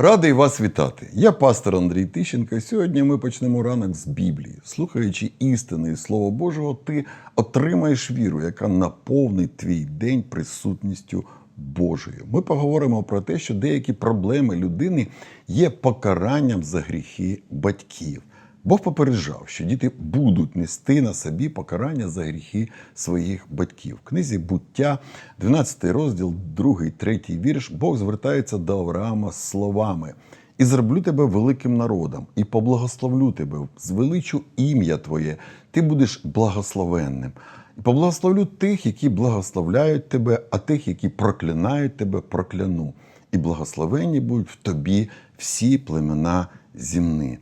Радий вас вітати. Я пастор Андрій Тищенко. Сьогодні ми почнемо ранок з Біблії. Слухаючи істини і Слово Божого, ти отримаєш віру, яка наповнить твій день присутністю Божою. Ми поговоримо про те, що деякі проблеми людини є покаранням за гріхи батьків. Бог попереджав, що діти будуть нести на собі покарання за гріхи своїх батьків. В книзі буття, 12 розділ, 2, 3 вірш, Бог звертається до Авраама словами: І зроблю тебе великим народом, і поблагословлю тебе, звеличу ім'я Твоє, ти будеш благословенним. І поблагословлю тих, які благословляють тебе, а тих, які проклинають тебе, прокляну. І благословенні будуть в тобі всі племена земні.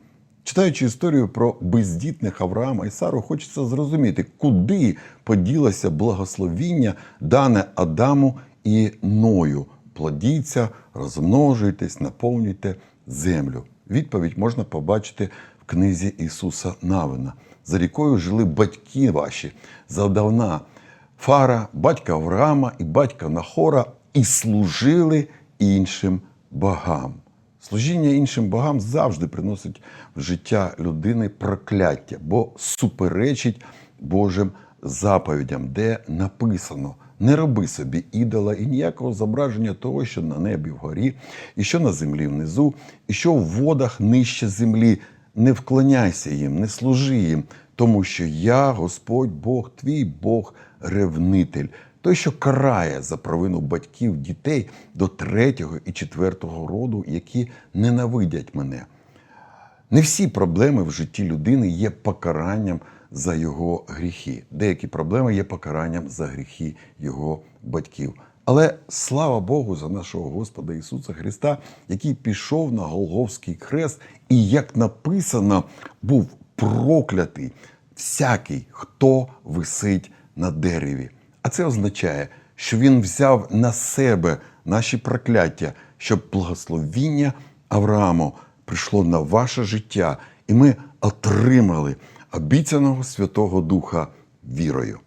Читаючи історію про бездітних Авраама і Сару, хочеться зрозуміти, куди поділося благословіння, дане Адаму і Ною. Плодіться, розмножуйтесь, наповнюйте землю. Відповідь можна побачити в книзі Ісуса Навина. За рікою жили батьки ваші завдавна Фара, батька Авраама і батька Нахора, і служили іншим богам. Служіння іншим богам завжди приносить в життя людини прокляття, бо суперечить Божим заповідям, де написано: не роби собі ідола і ніякого зображення того, що на небі вгорі, і що на землі внизу, і що в водах нижче землі. Не вклоняйся їм, не служи їм, тому що я, Господь Бог, твій Бог, ревнитель, той, що карає за провину батьків дітей до третього і четвертого роду, які ненавидять мене. Не всі проблеми в житті людини є покаранням за його гріхи. Деякі проблеми є покаранням за гріхи його батьків. Але слава Богу за нашого Господа Ісуса Христа, який пішов на Голговський хрест, і, як написано, був проклятий всякий, хто висить на дереві. А це означає, що Він взяв на себе наші прокляття, щоб благословіння Аврааму прийшло на ваше життя, і ми отримали обіцяного Святого Духа вірою.